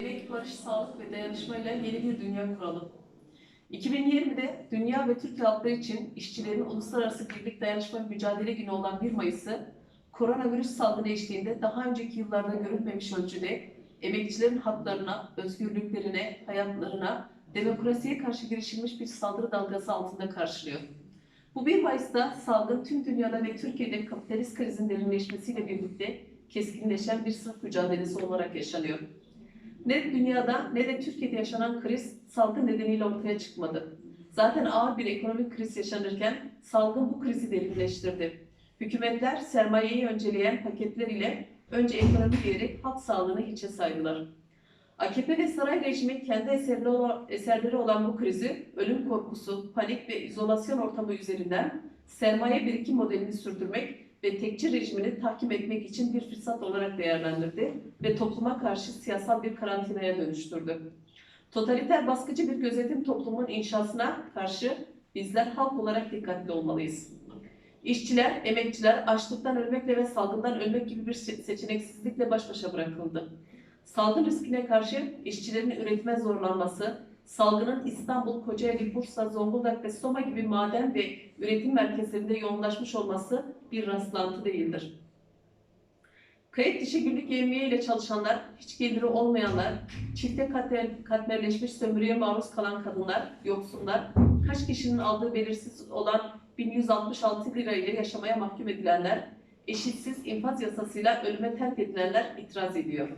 Emek, barış, sağlık ve dayanışmayla yeni bir dünya kuralım. 2020'de dünya ve Türkiye halkları için işçilerin Uluslararası Birlik Dayanışma Mücadele Günü olan 1 Mayıs'ı koronavirüs salgını eşliğinde daha önceki yıllarda görülmemiş ölçüde emekçilerin haklarına, özgürlüklerine, hayatlarına, demokrasiye karşı girişilmiş bir saldırı dalgası altında karşılıyor. Bu 1 Mayıs'ta salgın tüm dünyada ve Türkiye'de kapitalist krizin derinleşmesiyle birlikte keskinleşen bir sınıf mücadelesi olarak yaşanıyor. Ne dünyada ne de Türkiye'de yaşanan kriz salgın nedeniyle ortaya çıkmadı. Zaten ağır bir ekonomik kriz yaşanırken salgın bu krizi derinleştirdi. Hükümetler sermayeyi önceleyen paketler ile önce ekonomi diyerek halk sağlığını hiçe saydılar. AKP ve saray rejimi kendi eserleri olan, bu krizi ölüm korkusu, panik ve izolasyon ortamı üzerinden sermaye birikim modelini sürdürmek ve tekçi rejimini tahkim etmek için bir fırsat olarak değerlendirdi ve topluma karşı siyasal bir karantinaya dönüştürdü. Totaliter baskıcı bir gözetim toplumun inşasına karşı bizler halk olarak dikkatli olmalıyız. İşçiler, emekçiler açlıktan ölmekle ve salgından ölmek gibi bir se- seçeneksizlikle baş başa bırakıldı. Salgın riskine karşı işçilerin üretime zorlanması, salgının İstanbul, Kocaeli, Bursa, Zonguldak ve Soma gibi maden ve üretim merkezlerinde yoğunlaşmış olması bir rastlantı değildir. Kayıt dışı günlük yevmiye ile çalışanlar, hiç geliri olmayanlar, çifte katmer, katmerleşmiş sömürüye maruz kalan kadınlar, yoksullar, kaç kişinin aldığı belirsiz olan 1166 lira ile yaşamaya mahkum edilenler, eşitsiz infaz yasasıyla ölüme terk edilenler itiraz ediyor.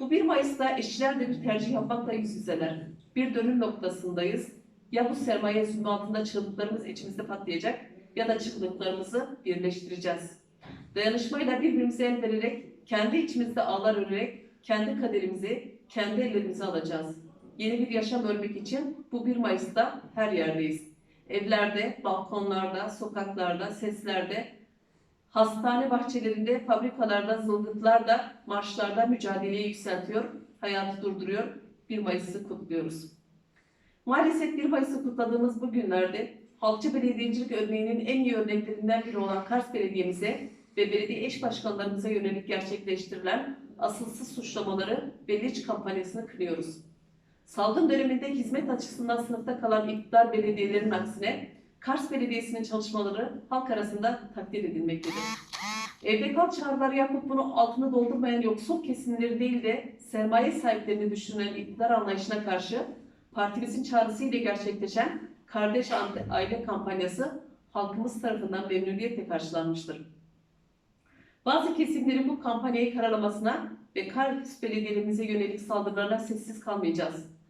Bu 1 Mayıs'ta işçiler de bir tercih yapmakla yüz yüzeler. Bir dönüm noktasındayız. Ya bu sermaye zulmü altında çığlıklarımız içimizde patlayacak ya da çığlıklarımızı birleştireceğiz. Dayanışmayla birbirimize el vererek, kendi içimizde ağlar örerek, kendi kaderimizi kendi ellerimize alacağız. Yeni bir yaşam örmek için bu 1 Mayıs'ta her yerdeyiz. Evlerde, balkonlarda, sokaklarda, seslerde, hastane bahçelerinde, fabrikalarda, zılgıtlarda, marşlarda mücadeleyi yükseltiyor, hayatı durduruyor, 1 Mayıs'ı kutluyoruz. Maalesef 1 Mayıs'ı kutladığımız bu günlerde halkçı belediyecilik örneğinin en iyi örneklerinden biri olan Kars Belediye'mize ve belediye eş başkanlarımıza yönelik gerçekleştirilen asılsız suçlamaları ve linç kampanyasını kınıyoruz. Salgın döneminde hizmet açısından sınıfta kalan iktidar belediyelerin aksine Kars Belediyesi'nin çalışmaları halk arasında takdir edilmektedir. Evde kal çağrıları yapıp bunu altını doldurmayan yoksul kesimleri değil de sermaye sahiplerini düşünen iktidar anlayışına karşı partimizin çağrısıyla gerçekleşen Kardeş Aile kampanyası halkımız tarafından memnuniyetle karşılanmıştır. Bazı kesimlerin bu kampanyayı karalamasına ve Kars belediyelerimize yönelik saldırılarına sessiz kalmayacağız.